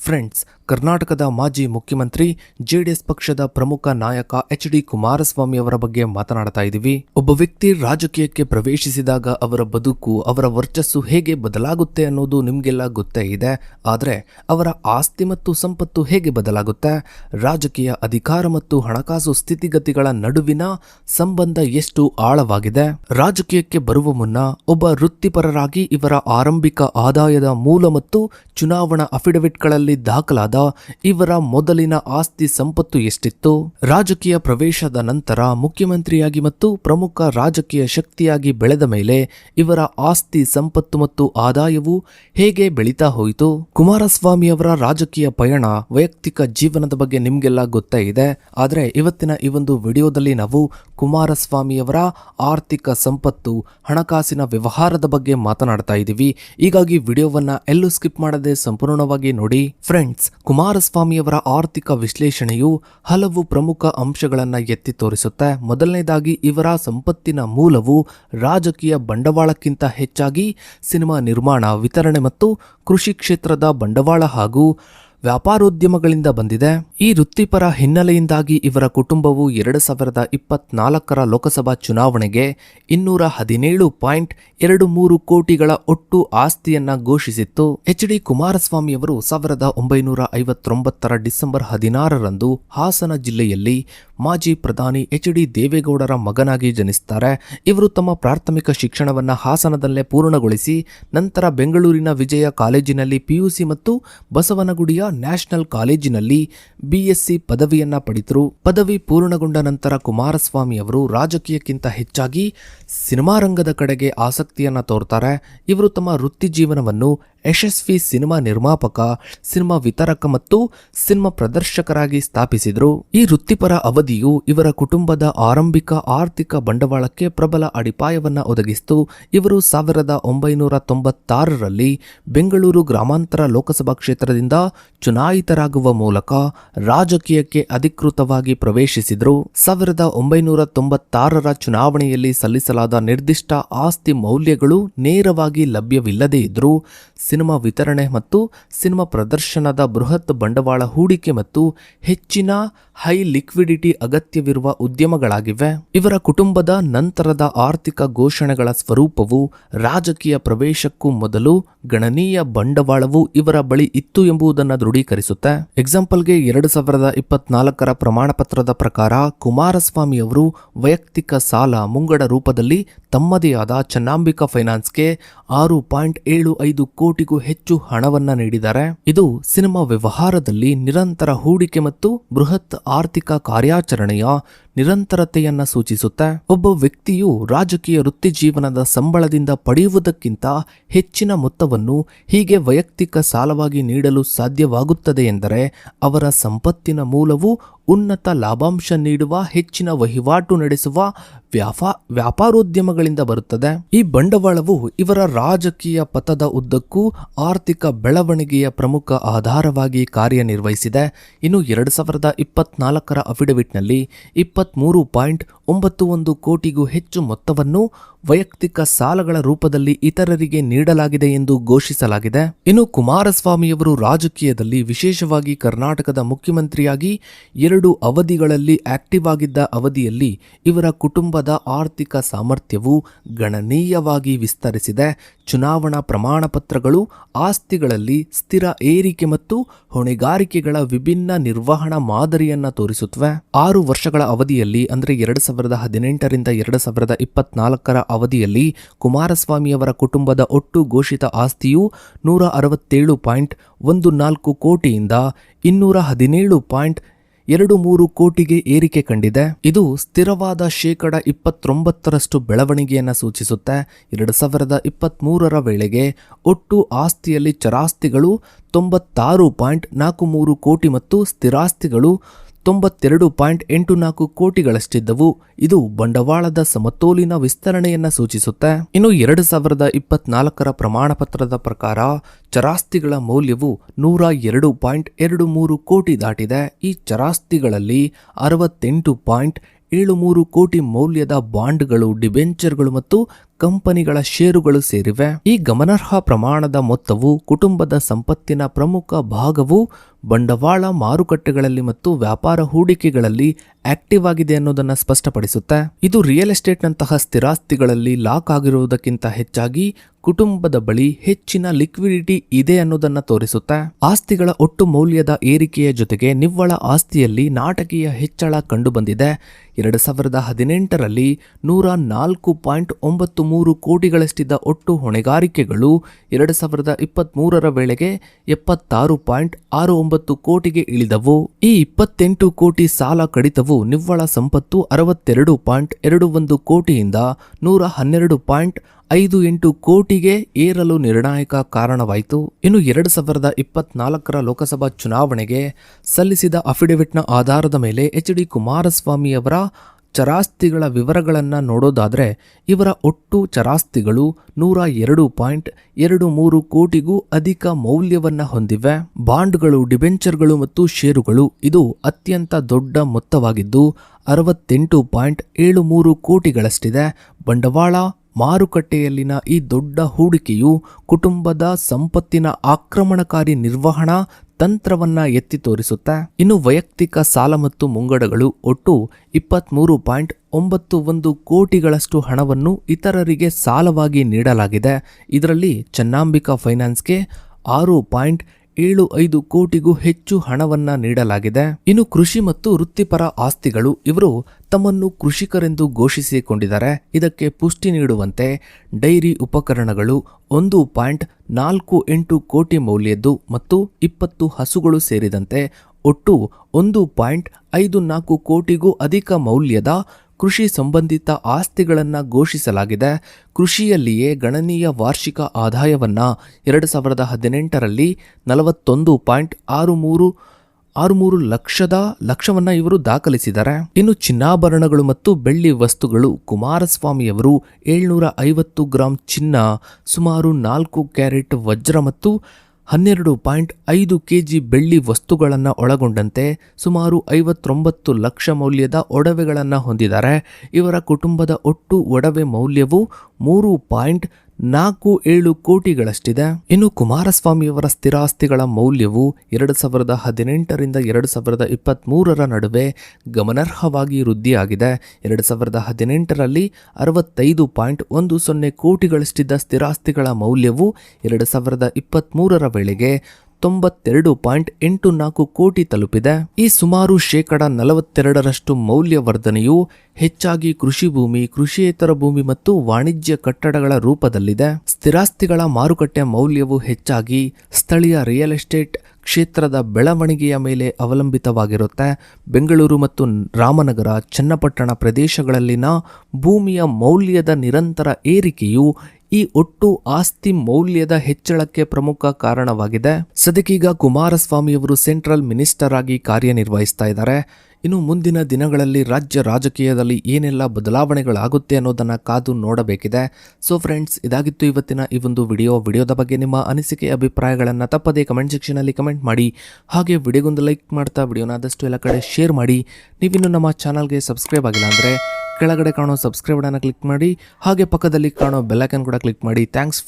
Friends, ಕರ್ನಾಟಕದ ಮಾಜಿ ಮುಖ್ಯಮಂತ್ರಿ, ಜೆಡಿಎಸ್ ಪಕ್ಷದ ಪ್ರಮುಖ ನಾಯಕ ಎಚ್ ಡಿ ಕುಮಾರಸ್ವಾಮಿ ಅವರ ಬಗ್ಗೆ ಮಾತನಾಡ್ತಾ ಇದ್ದೀವಿ. ಒಬ್ಬ ವ್ಯಕ್ತಿ ರಾಜಕೀಯಕ್ಕೆ ಪ್ರವೇಶಿಸಿದಾಗ ಅವರ ಬದುಕು, ಅವರ ವರ್ಚಸ್ಸು ಹೇಗೆ ಬದಲಾಗುತ್ತೆ ಅನ್ನೋದು ನಿಮಗೆಲ್ಲ ಗೊತ್ತೇ ಇದೆ. ಆದರೆ ಅವರ ಆಸ್ತಿ ಮತ್ತು ಸಂಪತ್ತು ಹೇಗೆ ಬದಲಾಗುತ್ತೆ? ರಾಜಕೀಯ ಅಧಿಕಾರ ಮತ್ತು ಹಣಕಾಸು ಸ್ಥಿತಿಗತಿಗಳ ನಡುವಿನ ಸಂಬಂಧ ಎಷ್ಟು ಆಳವಾಗಿದೆ? ರಾಜಕೀಯಕ್ಕೆ ಬರುವ ಮುನ್ನ ಒಬ್ಬ ವೃತ್ತಿಪರರಾಗಿ ಇವರ ಆರಂಭಿಕ ಆದಾಯದ ಮೂಲ ಮತ್ತು ಚುನಾವಣಾ ಅಫಿಡವಿಟ್ಗಳಲ್ಲಿ ದಾಖಲಾದ ಇವರ ಮೊದಲಿನ ಆಸ್ತಿ ಸಂಪತ್ತು ಎಷ್ಟಿತ್ತು? ರಾಜಕೀಯ ಪ್ರವೇಶದ ನಂತರ ಮುಖ್ಯಮಂತ್ರಿಯಾಗಿ ಮತ್ತು ಪ್ರಮುಖ ರಾಜಕೀಯ ಶಕ್ತಿಯಾಗಿ ಬೆಳೆದ ಮೇಲೆ ಇವರ ಆಸ್ತಿ ಸಂಪತ್ತು ಮತ್ತು ಆದಾಯವು ಹೇಗೆ ಬೆಳೀತಾ ಹೋಯಿತು? ಕುಮಾರಸ್ವಾಮಿ ಅವರ ರಾಜಕೀಯ ಪಯಣ ವೈಯಕ್ತಿಕ ಜೀವನದ ಬಗ್ಗೆ ನಿಮ್ಗೆಲ್ಲ ಗೊತ್ತೇ ಇದೆ. ಆದರೆ ಇವತ್ತಿನ ಈ ಒಂದು ವಿಡಿಯೋದಲ್ಲಿ ನಾವು ಕುಮಾರಸ್ವಾಮಿಯವರ ಆರ್ಥಿಕ ಸಂಪತ್ತು, ಹಣಕಾಸಿನ ವ್ಯವಹಾರದ ಬಗ್ಗೆ ಮಾತನಾಡ್ತಾ ಇದ್ದೀವಿ ಹೀಗಾಗಿ ವಿಡಿಯೋವನ್ನ ಎಲ್ಲೂ ಸ್ಕಿಪ್ ಮಾಡದೆ ಸಂಪೂರ್ಣವಾಗಿ ನೋಡಿ. ಫ್ರೆಂಡ್ಸ್, ಕುಮಾರಸ್ವಾಮಿಯವರ ಆರ್ಥಿಕ ವಿಶ್ಲೇಷಣೆಯು ಹಲವು ಪ್ರಮುಖ ಅಂಶಗಳನ್ನು ಎತ್ತಿ ತೋರಿಸುತ್ತೆ. ಮೊದಲನೇದಾಗಿ, ಇವರ ಸಂಪತ್ತಿನ ಮೂಲವು ರಾಜಕೀಯ ಬಂಡವಾಳಕ್ಕಿಂತ ಹೆಚ್ಚಾಗಿ ಸಿನಿಮಾ ನಿರ್ಮಾಣ, ವಿತರಣೆ ಮತ್ತು ಕೃಷಿ ಕ್ಷೇತ್ರದ ಬಂಡವಾಳ ಹಾಗೂ ವ್ಯಾಪಾರೋದ್ಯಮಗಳಿಂದ ಬಂದಿದೆ. ಈ ವೃತ್ತಿಪರ ಹಿನ್ನೆಲೆಯಿಂದಾಗಿ ಇವರ ಕುಟುಂಬವು ಎರಡು ಸಾವಿರದ ಇಪ್ಪತ್ನಾಲ್ಕರ ಲೋಕಸಭಾ ಚುನಾವಣೆಗೆ ಇನ್ನೂರ ಹದಿನೇಳು ಪಾಯಿಂಟ್ ಎರಡು ಮೂರು ಕೋಟಿಗಳ ಒಟ್ಟು ಆಸ್ತಿಯನ್ನ ಘೋಷಿಸಿತ್ತು. ಎಚ್ ಡಿ ಕುಮಾರಸ್ವಾಮಿಯವರು ಸಾವಿರದ ಒಂಬೈನೂರ ಐವತ್ತೊಂಬತ್ತರ ಡಿಸೆಂಬರ್ ಹದಿನಾರರಂದು ಹಾಸನ ಜಿಲ್ಲೆಯಲ್ಲಿ ಮಾಜಿ ಪ್ರಧಾನಿ ಎಚ್ ಡಿ ದೇವೇಗೌಡರ ಮಗನಾಗಿ ಜನಿಸುತ್ತಾರೆ ಇವರು ತಮ್ಮ ಪ್ರಾಥಮಿಕ ಶಿಕ್ಷಣವನ್ನು ಹಾಸನದಲ್ಲೇ ಪೂರ್ಣಗೊಳಿಸಿ, ನಂತರ ಬೆಂಗಳೂರಿನ ವಿಜಯ ಕಾಲೇಜಿನಲ್ಲಿ ಪಿಯುಸಿ ಮತ್ತು ಬಸವನಗುಡಿಯ ನ್ಯಾಷನಲ್ ಕಾಲೇಜಿನಲ್ಲಿ ಬಿಎಸ್ಸಿ ಪದವಿಯನ್ನ ಪಡೆದರು ಪದವಿ ಪೂರ್ಣಗೊಂಡ ನಂತರ ಕುಮಾರಸ್ವಾಮಿ ಅವರು ರಾಜಕೀಯಕ್ಕಿಂತ ಹೆಚ್ಚಾಗಿ ಸಿನಿಮಾ ರಂಗದ ಕಡೆಗೆ ಆಸಕ್ತಿಯನ್ನ ತೋರ್ತಾರೆ. ಇವರು ತಮ್ಮ ವೃತ್ತಿ ಜೀವನವನ್ನು ಯಶಸ್ವಿ ಸಿನಿಮಾ ನಿರ್ಮಾಪಕ, ಸಿನಿಮಾ ವಿತರಕ ಮತ್ತು ಸಿನಿಮಾ ಪ್ರದರ್ಶಕರಾಗಿ ಸ್ಥಾಪಿಸಿದರು. ಈ ವೃತ್ತಿಪರ ಅವಧಿಯು ಇವರ ಕುಟುಂಬದ ಆರಂಭಿಕ ಆರ್ಥಿಕ ಬಂಡವಾಳಕ್ಕೆ ಪ್ರಬಲ ಅಡಿಪಾಯವನ್ನ ಒದಗಿಸಿತು. ಇವರು ಸಾವಿರದ ಒಂಬೈನೂರ ತೊಂಬತ್ತಾರರಲ್ಲಿ ಬೆಂಗಳೂರು ಗ್ರಾಮಾಂತರ ಲೋಕಸಭಾ ಕ್ಷೇತ್ರದಿಂದ ಚುನಾಯಿತರಾಗುವ ಮೂಲಕ ರಾಜಕೀಯಕ್ಕೆ ಅಧಿಕೃತವಾಗಿ ಪ್ರವೇಶಿಸಿದರು. ಸಾವಿರದ ಒಂಬೈನೂರ ತೊಂಬತ್ತಾರರ ಚುನಾವಣೆಯಲ್ಲಿ ಸಲ್ಲಿಸಲಾದ ನಿರ್ದಿಷ್ಟ ಆಸ್ತಿ ಮೌಲ್ಯಗಳು ನೇರವಾಗಿ ಲಭ್ಯವಿಲ್ಲದೇ ಇದ್ದರೂ ಸಿನಿಮಾ ವಿತರಣೆ ಮತ್ತು ಸಿನಿಮಾ ಪ್ರದರ್ಶನದ ಬೃಹತ್ ಬಂಡವಾಳ ಹೂಡಿಕೆ ಮತ್ತು ಹೆಚ್ಚಿನ ಹೈ ಲಿಕ್ವಿಡಿಟಿ ಅಗತ್ಯವಿರುವ ಉದ್ಯಮಗಳಾಗಿವೆ. ಇವರ ಕುಟುಂಬದ ನಂತರದ ಆರ್ಥಿಕ ಘೋಷಣೆಗಳ ಸ್ವರೂಪವು ರಾಜಕೀಯ ಪ್ರವೇಶಕ್ಕೂ ಮೊದಲು ಗಣನೀಯ ಬಂಡವಾಳವು ಇವರ ಬಳಿ ಇತ್ತು ಎಂಬುದನ್ನು ದೃಢೀಕರಿಸುತ್ತೆ ಎಕ್ಸಾಂಪಲ್ಗೆ ಎರಡು ಸಾವಿರದ ಇಪ್ಪತ್ನಾಲ್ಕರ ಪ್ರಮಾಣಪತ್ರದ ಪ್ರಕಾರ ಕುಮಾರಸ್ವಾಮಿ ಅವರು ವೈಯಕ್ತಿಕ ಸಾಲ ಮುಂಗಡ ರೂಪದಲ್ಲಿ ತಮ್ಮದೇ ಆದ ಚನ್ನಾಂಬಿಕಾ ಫೈನಾನ್ಸ್ಗೆ ಆರು ಪಾಯಿಂಟ್ ಏಳು ಐದು ಕೋಟಿಗೂ ಹೆಚ್ಚು ಹಣವನ್ನ ನೀಡಿದ್ದಾರೆ. ಇದು ಸಿನಿಮಾ ವ್ಯವಹಾರದಲ್ಲಿ ನಿರಂತರ ಹೂಡಿಕೆ ಮತ್ತು ಬೃಹತ್ ಆರ್ಥಿಕ ಕಾರ್ಯಾಚರಣೆಯ ನಿರಂತರತೆಯನ್ನ ಸೂಚಿಸುತ್ತೆ ಒಬ್ಬ ವ್ಯಕ್ತಿಯು ರಾಜಕೀಯ ವೃತ್ತಿ ಜೀವನದ ಸಂಬಳದಿಂದ ಪಡೆಯುವುದಕ್ಕಿಂತ ಹೆಚ್ಚಿನ ಮೊತ್ತವನ್ನು ಹೀಗೆ ವೈಯಕ್ತಿಕ ಸಾಲವಾಗಿ ನೀಡಲು ಸಾಧ್ಯವಾಗುತ್ತದೆ ಎಂದರೆ ಅವರ ಸಂಪತ್ತಿನ ಮೂಲವು ಉನ್ನತ ಲಾಭಾಂಶ ನೀಡುವ, ಹೆಚ್ಚಿನ ವಹಿವಾಟು ನಡೆಸುವ ವ್ಯಾಪಾ, ವ್ಯಾಪಾರೋದ್ಯಮಗಳಿಂದ ಬರುತ್ತದೆ. ಈ ಬಂಡವಾಳವು ಇವರ ರಾಜಕೀಯ ಪಥದ ಉದ್ದಕ್ಕೂ ಆರ್ಥಿಕ ಬೆಳವಣಿಗೆಯ ಪ್ರಮುಖ ಆಧಾರವಾಗಿ ಕಾರ್ಯನಿರ್ವಹಿಸಿದೆ. ಇನ್ನು ಎರಡು ಸಾವಿರದ ಇಪ್ಪತ್ನಾಲ್ಕರ ಅಫಿಡವಿಟ್ನಲ್ಲಿ ಇಪ್ಪತ್ತ್ಮೂರು ಪಾಯಿಂಟ್ ಒಂಬತ್ತು ಒಂದು ಕೋಟಿಗೂ ಹೆಚ್ಚು ಮೊತ್ತವನ್ನು ವೈಯಕ್ತಿಕ ಸಾಲಗಳ ರೂಪದಲ್ಲಿ ಇತರರಿಗೆ ನೀಡಲಾಗಿದೆ ಎಂದು ಘೋಷಿಸಲಾಗಿದೆ. ಇನ್ನು ಕುಮಾರಸ್ವಾಮಿಯವರು ರಾಜಕೀಯದಲ್ಲಿ ವಿಶೇಷವಾಗಿ ಕರ್ನಾಟಕದ ಮುಖ್ಯಮಂತ್ರಿಯಾಗಿ ಎರಡು ಅವಧಿಗಳಲ್ಲಿ ಆಕ್ಟಿವ್ ಆಗಿದ್ದ ಅವಧಿಯಲ್ಲಿ ಇವರ ಕುಟುಂಬದ ಆರ್ಥಿಕ ಸಾಮರ್ಥ್ಯವು ಗಣನೀಯವಾಗಿ ವಿಸ್ತರಿಸಿದೆ. ಚುನಾವಣಾ ಪ್ರಮಾಣ ಪತ್ರಗಳು ಆಸ್ತಿಗಳಲ್ಲಿ ಸ್ಥಿರ ಏರಿಕೆ ಮತ್ತು ಹೊಣೆಗಾರಿಕೆಗಳ ವಿಭಿನ್ನ ನಿರ್ವಹಣಾ ಮಾದರಿಯನ್ನ ತೋರಿಸುತ್ತವೆ ಆರು ವರ್ಷಗಳ ಅವಧಿಯಲ್ಲಿ, ಅಂದರೆ ಎರಡು ಸಾವಿರದ ಹದಿನೆಂಟರಿಂದ ಎರಡು ಸಾವಿರದ ಇಪ್ಪತ್ನಾಲ್ಕರ ಅವಧಿಯಲ್ಲಿ ಕುಮಾರಸ್ವಾಮಿಯವರ ಕುಟುಂಬದ ಒಟ್ಟು ಘೋಷಿತ ಆಸ್ತಿಯು ನೂರ ಅರವತ್ತೇಳು ಪಾಯಿಂಟ್ ಒಂದು ನಾಲ್ಕು ಕೋಟಿಯಿಂದ ಇನ್ನೂರ ಹದಿನೇಳು ಪಾಯಿಂಟ್ ಎರಡು ಮೂರು ಕೋಟಿಗೆ ಏರಿಕೆ ಕಂಡಿದೆ. ಇದು ಸ್ಥಿರವಾದ ಶೇಕಡ ಇಪ್ಪತ್ತೊಂಬತ್ತರಷ್ಟು ಬೆಳವಣಿಗೆಯನ್ನು ಸೂಚಿಸುತ್ತೆ. ಎರಡು ಸಾವಿರದ ಇಪ್ಪತ್ತ್ಮೂರರ ವೇಳೆಗೆ ಒಟ್ಟು ಆಸ್ತಿಯಲ್ಲಿ ಚರಾಸ್ತಿಗಳು ತೊಂಬತ್ತಾರು ಪಾಯಿಂಟ್ ನಾಲ್ಕು ಮೂರು ಕೋಟಿ ಮತ್ತು ಸ್ಥಿರಾಸ್ತಿಗಳು ತೊಂಬತ್ತೆರಡು ಪಾಯಿಂಟ್ ಎಂಟು ನಾಲ್ಕು ಕೋಟಿಗಳಷ್ಟಿದ್ದವು. ಇದು ಬಂಡವಾಳದ ಸಮತೋಲಿನ ವಿಸ್ತರಣೆಯನ್ನ ಸೂಚಿಸುತ್ತೆ. ಇನ್ನು ಎರಡು ಸಾವಿರದ ಇಪ್ಪತ್ನಾಲ್ಕರ ಪ್ರಮಾಣ ಪತ್ರದ ಪ್ರಕಾರ ಚರಾಸ್ತಿಗಳ ಮೌಲ್ಯವು ನೂರ ಎರಡು ಪಾಯಿಂಟ್ ಎರಡು ಮೂರು ಕೋಟಿ ದಾಟಿದೆ. ಈ ಚರಾಸ್ತಿಗಳಲ್ಲಿ ಅರವತ್ತೆಂಟು ಪಾಯಿಂಟ್ ಏಳು ಮೂರು ಕೋಟಿ ಮೌಲ್ಯದ ಬಾಂಡ್ಗಳು, ಡಿಬೆಂಚರ್ಗಳು ಮತ್ತು ಕಂಪನಿಗಳ ಷೇರುಗಳು ಸೇರಿವೆ. ಈ ಗಮನಾರ್ಹ ಪ್ರಮಾಣದ ಮೊತ್ತವು ಕುಟುಂಬದ ಸಂಪತ್ತಿನ ಪ್ರಮುಖ ಭಾಗವು ಬಂಡವಾಳ ಮಾರುಕಟ್ಟೆಗಳಲ್ಲಿ ಮತ್ತು ವ್ಯಾಪಾರ ಹೂಡಿಕೆಗಳಲ್ಲಿ ಆಕ್ಟಿವ್ ಆಗಿದೆ ಅನ್ನೋದನ್ನ ಸ್ಪಷ್ಟಪಡಿಸುತ್ತೆ. ಇದು ರಿಯಲ್ ಎಸ್ಟೇಟ್ನಂತಹ ಸ್ಥಿರಾಸ್ತಿಗಳಲ್ಲಿ ಲಾಕ್ ಆಗಿರುವುದಕ್ಕಿಂತ ಹೆಚ್ಚಾಗಿ ಕುಟುಂಬದ ಬಳಿ ಹೆಚ್ಚಿನ ಲಿಕ್ವಿಡಿಟಿ ಇದೆ ಅನ್ನೋದನ್ನ ತೋರಿಸುತ್ತೆ. ಆಸ್ತಿಗಳ ಒಟ್ಟು ಮೌಲ್ಯದ ಏರಿಕೆಯ ಜೊತೆಗೆ ನಿವ್ವಳ ಆಸ್ತಿಯಲ್ಲಿ ನಾಟಕೀಯ ಹೆಚ್ಚಳ ಕಂಡುಬಂದಿದೆ. ಎರಡು ಸಾವಿರದ ಹದಿನೆಂಟರಲ್ಲಿ ನೂರ ನಾಲ್ಕು ಪಾಯಿಂಟ್ ಒಂಬತ್ತು ಮೂರು ಕೋಟಿಗಳಷ್ಟಿದ್ದ ಒಟ್ಟು ಹೊಣೆಗಾರಿಕೆಗಳು ಎರಡು ಸಾವಿರದ ಇಪ್ಪತ್ತ್ ಮೂರರ ವೇಳೆಗೆ ಎಪ್ಪತ್ತಾರು ಪಾಯಿಂಟ್ ಆರು ಒಂಬತ್ತು ಕೋಟಿಗೆ ಇಳಿದವು. ಈ ಇಪ್ಪತ್ತೆಂಟು ಕೋಟಿ ಸಾಲ ಕಡಿತವು ನಿವ್ವಳ ಸಂಪತ್ತು ಅರವತ್ತೆರಡು ಪಾಯಿಂಟ್ ಎರಡು ಒಂದು ಕೋಟಿಯಿಂದ ನೂರ ಹನ್ನೆರಡು ಪಾಯಿಂಟ್ ಐದು ಎಂಟು ಕೋಟಿಗೆ ಏರಲು ನಿರ್ಣಾಯಕ ಕಾರಣವಾಯಿತು. ಇನ್ನು ಎರಡು ಸಾವಿರದ ಇಪ್ಪತ್ನಾಲ್ಕರ ಲೋಕಸಭಾ ಚುನಾವಣೆಗೆ ಸಲ್ಲಿಸಿದ ಅಫಿಡವಿಟ್ನ ಆಧಾರದ ಮೇಲೆ ಎಚ್ ಡಿ ಕುಮಾರಸ್ವಾಮಿಯವರ ಚರಾಸ್ತಿಗಳ ವಿವರಗಳನ್ನು ನೋಡೋದಾದರೆ ಇವರ ಒಟ್ಟು ಚರಾಸ್ತಿಗಳು ನೂರ ಎರಡು ಪಾಯಿಂಟ್ ಎರಡು ಮೂರು ಕೋಟಿಗೂ ಅಧಿಕ ಮೌಲ್ಯವನ್ನು ಹೊಂದಿವೆ. ಬಾಂಡ್ಗಳು, ಡಿಬೆಂಚರ್ಗಳು ಮತ್ತು ಷೇರುಗಳು ಇದು ಅತ್ಯಂತ ದೊಡ್ಡ ಮೊತ್ತವಾಗಿದ್ದು ಅರವತ್ತೆಂಟು ಪಾಯಿಂಟ್ ಏಳು ಮೂರು ಕೋಟಿಗಳಷ್ಟಿದೆ. ಬಂಡವಾಳ ಮಾರುಕಟ್ಟೆಯಲ್ಲಿನ ಈ ದೊಡ್ಡ ಹೂಡಿಕೆಯು ಕುಟುಂಬದ ಸಂಪತ್ತಿನ ಆಕ್ರಮಣಕಾರಿ ನಿರ್ವಹಣಾ ತಂತ್ರವನ್ನ ಎತ್ತಿ ತೋರಿಸುತ್ತೆ, ಇನ್ನು ವೈಯಕ್ತಿಕ ಸಾಲ ಮತ್ತು ಮುಂಗಡಗಳು ಒಟ್ಟು ಇಪ್ಪತ್ತ್ಮೂರು ಪಾಯಿಂಟ್ ಒಂಬತ್ತು ಒಂದು ಕೋಟಿಗಳಷ್ಟು ಹಣವನ್ನು ಇತರರಿಗೆ ಸಾಲವಾಗಿ ನೀಡಲಾಗಿದೆ. ಇದರಲ್ಲಿ ಚೆನ್ನಾಂಬಿಕಾ ಫೈನಾನ್ಸ್ಗೆ ಆರು ಪಾಯಿಂಟ್ ಏಳು ಐದು ಕೋಟಿಗೂ ಹೆಚ್ಚು ಹಣವನ್ನ ನೀಡಲಾಗಿದೆ. ಇನ್ನು ಕೃಷಿ ಮತ್ತು ವೃತ್ತಿಪರ ಆಸ್ತಿಗಳು ಇವರು ತಮ್ಮನ್ನು ಕೃಷಿಕರೆಂದು ಘೋಷಿಸಿಕೊಂಡಿದ್ದಾರೆ. ಇದಕ್ಕೆ ಪುಷ್ಟಿ ನೀಡುವಂತೆ ಡೈರಿ ಉಪಕರಣಗಳು ಒಂದು ಪಾಯಿಂಟ್ ನಾಲ್ಕು ಎಂಟು ಕೋಟಿ ಮೌಲ್ಯದ್ದು ಮತ್ತು ಇಪ್ಪತ್ತು ಹಸುಗಳು ಸೇರಿದಂತೆ ಒಟ್ಟು ಒಂದು ಪಾಯಿಂಟ್ ಐದು ನಾಲ್ಕು ಕೋಟಿಗೂ ಅಧಿಕ ಮೌಲ್ಯದ ಕೃಷಿ ಸಂಬಂಧಿತ ಆಸ್ತಿಗಳನ್ನು ಘೋಷಿಸಲಾಗಿದೆ. ಕೃಷಿಯಲ್ಲಿಯೇ ಗಣನೀಯ ವಾರ್ಷಿಕ ಆದಾಯವನ್ನು ಎರಡು ಸಾವಿರದ ಹದಿನೆಂಟರಲ್ಲಿ ನಲವತ್ತೊಂದು ಪಾಯಿಂಟ್ ಆರು ಮೂರು ಆರು ಮೂರು ಲಕ್ಷದ ಲಕ್ಷವನ್ನು ಇವರು ದಾಖಲಿಸಿದ್ದಾರೆ. ಇನ್ನು ಚಿನ್ನಾಭರಣಗಳು ಮತ್ತು ಬೆಳ್ಳಿ ವಸ್ತುಗಳು ಕುಮಾರಸ್ವಾಮಿಯವರು ಏಳ್ನೂರ ಐವತ್ತು ಗ್ರಾಂ ಚಿನ್ನ, ಸುಮಾರು ನಾಲ್ಕು ಕ್ಯಾರೆಟ್ ವಜ್ರ ಮತ್ತು ಹನ್ನೆರಡು ಪಾಯಿಂಟ್ ಐದು ಕೆಜಿ ಬೆಳ್ಳಿ ವಸ್ತುಗಳನ್ನು ಒಳಗೊಂಡಂತೆ ಸುಮಾರು ಐವತ್ತೊಂಬತ್ತು ಲಕ್ಷ ಮೌಲ್ಯದ ಒಡವೆಗಳನ್ನು ಹೊಂದಿದ್ದಾರೆ. ಇವರ ಕುಟುಂಬದ ಒಟ್ಟು ಒಡವೆ ಮೌಲ್ಯವು ಮೂರು ಪಾಯಿಂಟ್ ನಾಲ್ಕು ಏಳು ಕೋಟಿಗಳಷ್ಟಿದೆ. ಇನ್ನು ಕುಮಾರಸ್ವಾಮಿಯವರ ಸ್ಥಿರಾಸ್ತಿಗಳ ಮೌಲ್ಯವು ಎರಡು ಸಾವಿರದ ಹದಿನೆಂಟರಿಂದ ಎರಡು ಸಾವಿರದ ಇಪ್ಪತ್ತ್ಮೂರರ ನಡುವೆ ಗಮನಾರ್ಹವಾಗಿ ವೃದ್ಧಿಯಾಗಿದೆ. ಎರಡು ಸಾವಿರದ ಹದಿನೆಂಟರಲ್ಲಿ ಅರವತ್ತೈದು ಪಾಯಿಂಟ್ ಒಂದು ಸೊನ್ನೆ ಕೋಟಿಗಳಷ್ಟಿದ್ದ ಸ್ಥಿರಾಸ್ತಿಗಳ ಮೌಲ್ಯವು ಎರಡು ಸಾವಿರದ ಇಪ್ಪತ್ತ್ಮೂರರ ವೇಳೆಗೆ ತೊಂಬತ್ತೆರಡು ಪಾಯಿಂಟ್ ಎಂಟು ನಾಲ್ಕು ಕೋಟಿ ತಲುಪಿದೆ. ಈ ಸುಮಾರು ಶೇಕಡ ನಲವತ್ತೆರಡರಷ್ಟು ಮೌಲ್ಯವರ್ಧನೆಯು ಹೆಚ್ಚಾಗಿ ಕೃಷಿ ಭೂಮಿ, ಕೃಷಿಯೇತರ ಭೂಮಿ ಮತ್ತು ವಾಣಿಜ್ಯ ಕಟ್ಟಡಗಳ ರೂಪದಲ್ಲಿದೆ. ಸ್ಥಿರಾಸ್ತಿಗಳ ಮಾರುಕಟ್ಟೆ ಮೌಲ್ಯವು ಹೆಚ್ಚಾಗಿ ಸ್ಥಳೀಯ ರಿಯಲ್ ಎಸ್ಟೇಟ್ ಕ್ಷೇತ್ರದ ಬೆಳವಣಿಗೆಯ ಮೇಲೆ ಅವಲಂಬಿತವಾಗಿರುತ್ತೆ. ಬೆಂಗಳೂರು ಮತ್ತು ರಾಮನಗರ, ಚನ್ನಪಟ್ಟಣ ಪ್ರದೇಶಗಳಲ್ಲಿನ ಭೂಮಿಯ ಮೌಲ್ಯದ ನಿರಂತರ ಏರಿಕೆಯು ಈ ಒಟ್ಟು ಆಸ್ತಿ ಮೌಲ್ಯದ ಹೆಚ್ಚಳಕ್ಕೆ ಪ್ರಮುಖ ಕಾರಣವಾಗಿದೆ. ಸದಕೀಗ ಕುಮಾರಸ್ವಾಮಿಯವರು ಸೆಂಟ್ರಲ್ ಮಿನಿಸ್ಟರ್ ಆಗಿ ಕಾರ್ಯನಿರ್ವಹಿಸ್ತಾ ಇದ್ದಾರೆ. ಇನ್ನು ಮುಂದಿನ ದಿನಗಳಲ್ಲಿ ರಾಜ್ಯ ರಾಜಕೀಯದಲ್ಲಿ ಏನೆಲ್ಲ ಬದಲಾವಣೆಗಳಾಗುತ್ತೆ ಅನ್ನೋದನ್ನು ಕಾದು ನೋಡಬೇಕಿದೆ. ಸೊ ಫ್ರೆಂಡ್ಸ್ ಇದಾಗಿತ್ತು ಇವತ್ತಿನ ಈ ಒಂದು ವಿಡಿಯೋ. ವಿಡಿಯೋದ ಬಗ್ಗೆ ನಿಮ್ಮ ಅನಿಸಿಕೆ, ಅಭಿಪ್ರಾಯಗಳನ್ನು ತಪ್ಪದೇ ಕಮೆಂಟ್ ಸೆಕ್ಷನಲ್ಲಿ ಕಮೆಂಟ್ ಮಾಡಿ. ಹಾಗೆ ವಿಡಿಯೋಗೊಂದು ಲೈಕ್ ಮಾಡ್ತಾ, ವಿಡಿಯೋನ ಆದಷ್ಟು ಎಲ್ಲ ಕಡೆ ಶೇರ್ ಮಾಡಿ. ನೀವಿನ್ನು ನಮ್ಮ ಚಾನಲ್ಗೆ ಸಬ್ಸ್ಕ್ರೈಬ್ ಆಗಿಲ್ಲ ಅಂದರೆ ಕೆಳಗಡೆ ಕಾಣೋ ಸಬ್ಸ್ಕ್ರೈಬ್ ಬಟನ್ನ ಕ್ಲಿಕ್ ಮಾಡಿ ಹಾಗೆ ಪಕ್ಕದಲ್ಲಿ ಕಾಣೋ ಬೆಲ್ಲೈಕನ್ ಕೂಡ ಕ್ಲಿಕ್ ಮಾಡಿ. ಥ್ಯಾಂಕ್ಸ್